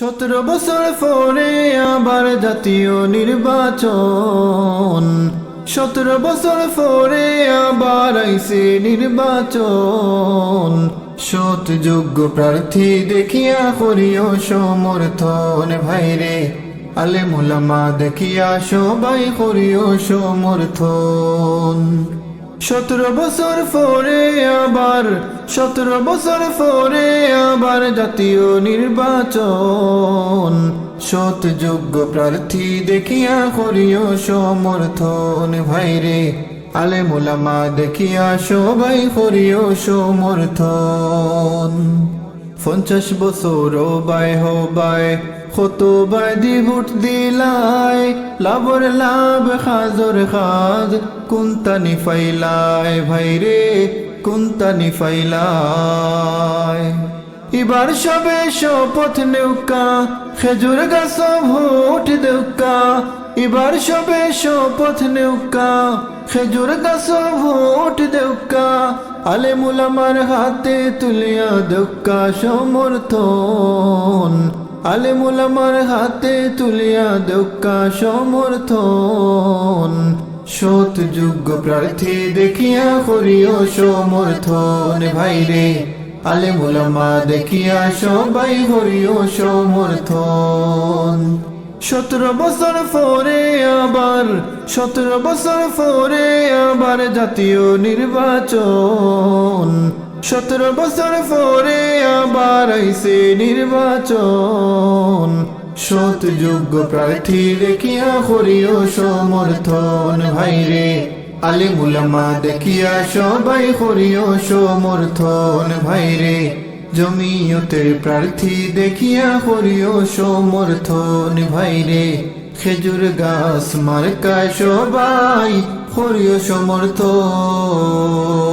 সতেরো বছর পরে আবার জাতীয় নির্বাচন। সতেরো বছর পরে আবার আইসে নির্বাচন। সৎ যোগ্য প্রার্থী দেখিয়া করিও সমর্থন ভাইরে। আলে মুলামা দেখিয়া সবাই করিও সমর্থন। সতেরো বছর পরে আবার সতেরো বছর পরে আবার জাতীয় নির্বাচন। সৎ যোগ্য প্রার্থী দেখিয়া করিও সমর্থন। ভাইরে আলে মুলামা দেখিয়া সবাই করিও সমর্থন। পঞ্চাশ বছর বাই হবাই কত বাই দি ভোট দিলাই। লাভর লাভ খাজর খাজ কুন্তানি ফাইলাই ভাইরে কুন্তানি ফাইলাই এবার সবে শপথ নেউকা, খেজুর গাছ ভোট দেউকা। এবার সবে শপথ নেউকা, খেজুর গাছ ভোট দেউকা। আলে মুলামার হাতে তুলিয়া দেউকা, সমর্থন। আলে মুলামার হাতে তুলিয়া দেউকা, সমর্থন। সৎ যোগ্য প্রার্থী দেখিয়া করিও সমর্থন ভাইরে। আলে মুলামা দেখিয়া সবাই করিও সমর্থন। সতেরো বছর পরে আবার, সতেরো বছর পরে আবার জাতীয় নির্বাচন। সতেরো বছর পরে আবার আইসে নির্বাচন। সৎ যোগ্য প্রার্থী দেখিয়া করিও সমর্থন ভাইরে আলে মুলামা দেখিয়া সবাই করিও সমর্থন ভাইরে জমিয়তের প্রার্থী দেখিয়া করিও সমর্থন ভাইরে খেজুর গাছ মার্কা সবাই করিও সমর্থন।